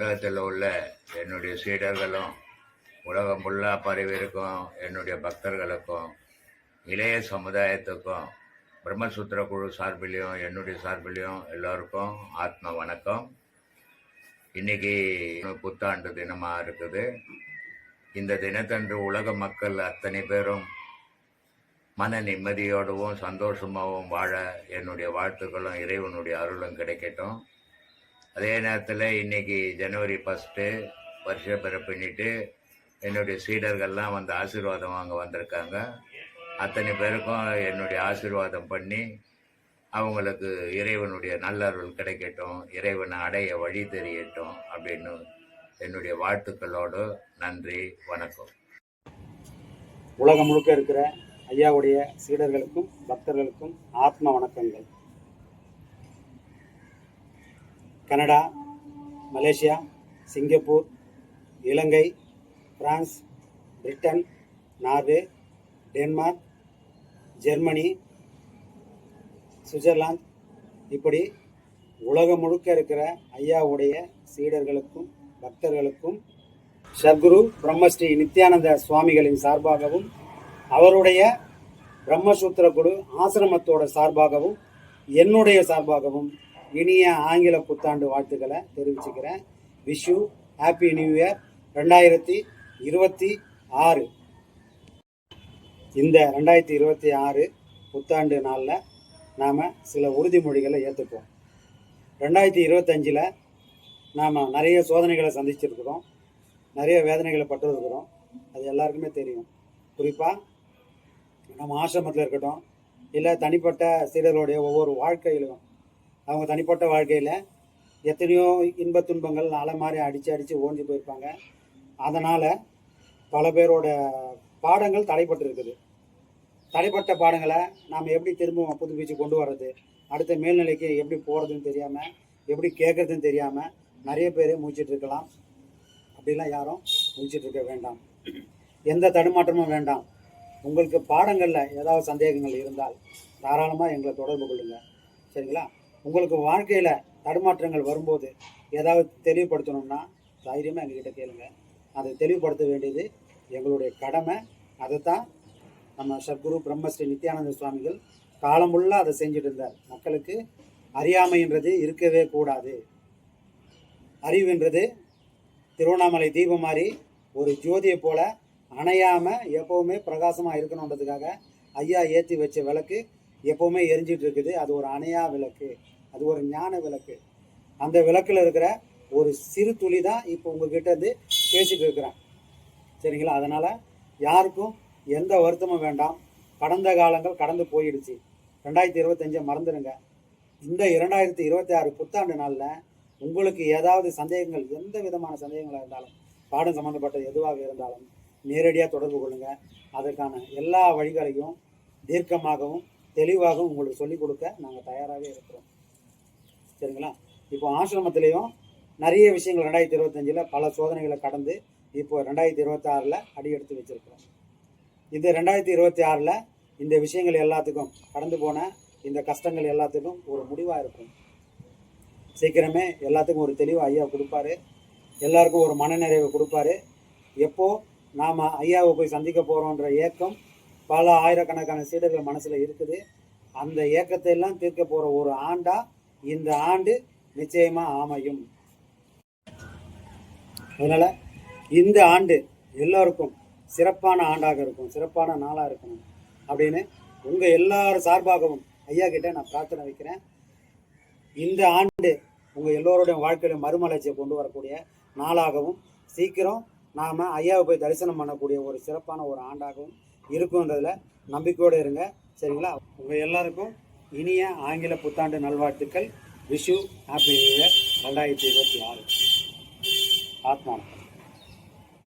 உலகத்தில் உள்ள என்னுடைய சீடர்களும் உலகம் ஃபுல்லாக பரவிருக்கும் என்னுடைய பக்தர்களுக்கும் இளைய சமுதாயத்துக்கும் பிரம்மசூத்திர குழு சார்பிலையும் என்னுடைய சார்பிலையும் எல்லோருக்கும் ஆத்ம வணக்கம். இன்னைக்கு புத்தாண்டு தினமாக இருக்குது. இந்த தினத்தன்று உலக மக்கள் அத்தனை பேரும் மன நிம்மதியோடவும் சந்தோஷமாகவும் வாழ என்னுடைய வாழ்த்துக்களும் இறைவனுடைய அருளும் கிடைக்கட்டும். அதே நேரத்தில் இன்னைக்கு ஜனவரி ஃபஸ்ட்டு வருஷ பிறப்பின்னிட்டு என்னுடைய சீடர்கள்லாம் வந்து ஆசீர்வாதம் வாங்க வந்திருக்காங்க. அத்தனை பேருக்கும் என்னுடைய ஆசீர்வாதம் பண்ணி அவங்களுக்கு இறைவனுடைய நல்லருள் கிடைக்கட்டும் இறைவனை அடைய வழி தெரியட்டும் அப்படின்னு என்னுடைய வாழ்த்துக்களோடு நன்றி வணக்கம். உலகம் முழுக்க இருக்கிற ஐயாவுடைய சீடர்களுக்கும் பக்தர்களுக்கும் ஆத்ம வணக்கங்கள். Canada Malaysia Singapore Ilangai France Britain Norway Denmark Germany Switzerland. இப்படி உலகம் முழுக்க இருக்கிற ஐயாவுடைய சீடர்களுக்கும் பக்தர்களுக்கும் சத்குரு பிரம்மஸ்ரீ நித்யானந்த சுவாமிகளின் சார்பாகவும் அவருடைய பிரம்மசூத்திர குழு ஆசிரமத்தோட சார்பாகவும் என்னுடைய சார்பாகவும் இனிய ஆங்கில புத்தாண்டு வாழ்த்துக்களை தெரிவிச்சுக்கிறேன். விஷு ஹாப்பி நியூ இயர் ரெண்டாயிரத்தி இருபத்தி ஆறு. இந்த ரெண்டாயிரத்தி இருபத்தி ஆறு புத்தாண்டு நாளில் நாம் சில உறுதிமொழிகளை ஏற்றுப்போம் ரெண்டாயிரத்தி இருபத்தஞ்சில் நாம் நிறைய சோதனைகளை சந்திச்சிருக்கிறோம். நிறைய வேதனைகளை பட்டிருக்கிறோம். அது எல்லாருக்குமே தெரியும். குறிப்பாக நம்ம ஆசிரமத்தில் இருக்கட்டும் இல்லை தனிப்பட்ட சீடர்களுடைய ஒவ்வொரு வாழ்க்கையிலும் அவங்க தனிப்பட்ட வாழ்க்கையில் எத்தனையோ இன்ப துன்பங்கள் அலை மாதிரி அடித்து அடித்து ஓஞ்சி போயிருப்பாங்க. அதனால் பல பேரோட பாடங்கள் தடைப்பட்டிருக்குது தடைப்பட்ட பாடங்களை நாம் எப்படி திரும்ப புதுப்பிச்சு கொண்டு வர்றது அடுத்த மேல்நிலைக்கு எப்படி போகிறதுன்னு தெரியாமல் எப்படி கேட்குறதுன்னு தெரியாமல் நிறைய பேர் முடிச்சிட்டு இருக்கலாம். அப்படிலாம் யாரும் முடிச்சிட்ருக்க வேண்டாம். எந்த தடுமாற்றமும் வேண்டாம். உங்களுக்கு பாடங்களில் ஏதாவது சந்தேகங்கள் இருந்தால் தாராளமாக எங்களை தொடர்பு கொள்ளுங்கள் சரிங்களா? உங்களுக்கு வாழ்க்கையில் தடுமாற்றங்கள் வரும்போது ஏதாவது தெளிவுபடுத்தணும்னா தைரியமாக எங்ககிட்ட கேளுங்க. அதை தெளிவுபடுத்த வேண்டியது எங்களுடைய கடமை. அதைத்தான் நம்ம சத்குரு பிரம்மஸ்ரீ நித்யானந்த சுவாமிகள் காலமுள்ள அதை செஞ்சுட்டு இருந்தார் மக்களுக்கு அறியாமைன்றது இருக்கவே கூடாது. அறிவுன்றது திருவண்ணாமலை தீபம் மாதிரி ஒரு ஜோதியை போல அணையாமல் எப்போவுமே பிரகாசமாக இருக்கணுன்றதுக்காக ஐயா ஏற்றி வச்ச விளக்கு எப்போவுமே எரிஞ்சிட்டு இருக்குது. அது ஒரு அணையா விளக்கு. அது ஒரு ஞான விளக்கு. அந்த விளக்கில் இருக்கிற ஒரு சிறு துளி தான் இப்போ உங்ககிட்ட இருந்து பேசிட்டு இருக்கிறேன். சரிங்களா? அதனால் யாருக்கும் எந்த வருத்தமும் வேண்டாம். கடந்த காலங்கள் கடந்து போயிடுச்சு. ரெண்டாயிரத்தி இருபத்தஞ்சை மறந்துடுங்க. இந்த இரண்டாயிரத்தி இருபத்தி ஆறு புத்தாண்டு நாளில் உங்களுக்கு ஏதாவது சந்தேகங்கள் எந்த விதமான சந்தேகங்களாக இருந்தாலும் பாடம் சம்மந்தப்பட்ட எதுவாக இருந்தாலும் நேரடியாக தொடர்பு கொள்ளுங்கள் அதற்கான எல்லா வழிகளையும் தீர்க்கமாகவும் தெளிவாகவும் உங்களுக்கு சொல்லிக் கொடுக்க நாங்கள் தயாராகவே இருக்கிறோம். சரிங்களா? இப்போ ஆசிரமத்திலையும் நிறைய விஷயங்கள் ரெண்டாயிரத்தி இருபத்தஞ்சில் பல சோதனைகளை கடந்து இப்போ ரெண்டாயிரத்தி இருபத்தாறில் அடி எடுத்து வச்சிருக்கிறோம். இந்த ரெண்டாயிரத்தி இருபத்தி ஆறில் இந்த விஷயங்கள் எல்லாத்துக்கும் கடந்து போன இந்த கஷ்டங்கள் எல்லாத்துக்கும் ஒரு முடிவாக இருக்கும். சீக்கிரமே எல்லாத்துக்கும் ஒரு தெளிவு ஐயா கொடுப்பாரு. எல்லாருக்கும் ஒரு மனநிறைவு கொடுப்பாரு. எப்போ நாம் ஐயாவை போய் சந்திக்க போகிறோன்ற ஏக்கம் பல ஆயிரக்கணக்கான சீடர்கள் மனசில் இருக்குது. அந்த ஏக்கத்தை எல்லாம் தீர்க்க போகிற ஒரு ஆண்டா இந்த ஆண்டு நிச்சயமாக அமையும். அதனால் இந்த ஆண்டு எல்லோருக்கும் சிறப்பான ஆண்டாக இருக்கும் சிறப்பான நாளாக இருக்கணும் அப்படின்னு உங்கள் எல்லார் சார்பாகவும் ஐயா கிட்ட நான் பிரார்த்தனை வைக்கிறேன். இந்த ஆண்டு உங்கள் எல்லோருடைய வாழ்க்கையில மறுமலர்ச்சியை கொண்டு வரக்கூடிய நாளாகவும் சீக்கிரம் நாம் ஐயாவை போய் தரிசனம் பண்ணக்கூடிய ஒரு சிறப்பான ஒரு ஆண்டாகவும் இருக்குன்றதில் நம்பிக்கையோடு இருங்க. சரிங்களா? உங்கள் எல்லாருக்கும் இனிய ஆங்கில புத்தாண்டு நல்வாழ்த்துக்கள். Vishu happy new year. ரெண்டாயிரத்தி இருபத்தி ஆறு. ஆத்மா